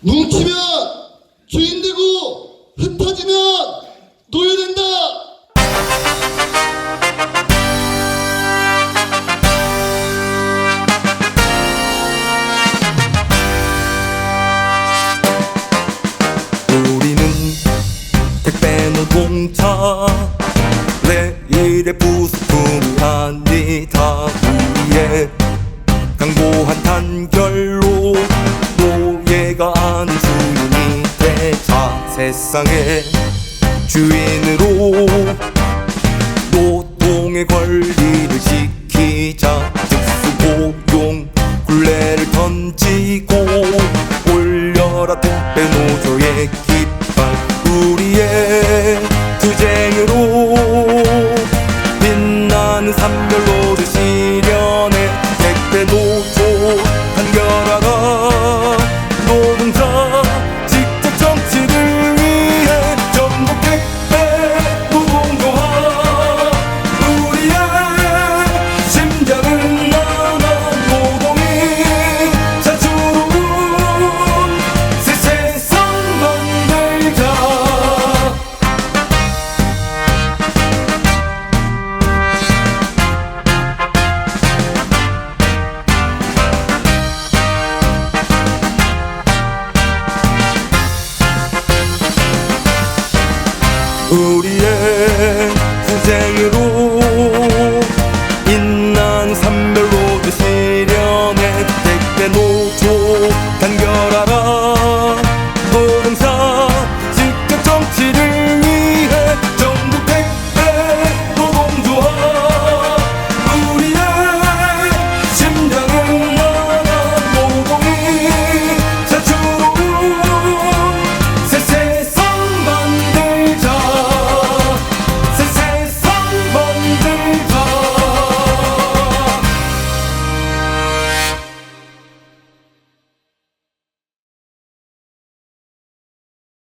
뭉치면 주인 되고 흩어지면 노예 된다. 우리는 택배 노동자 내일의 부수품이 아니다 우리의 강고한 단결로 노 예가 아닌 주인이 되자 세상의 주인으로 노동의 권리를 지키자 특수고용 굴레를 던지고 올려라 택배 노조의 우리의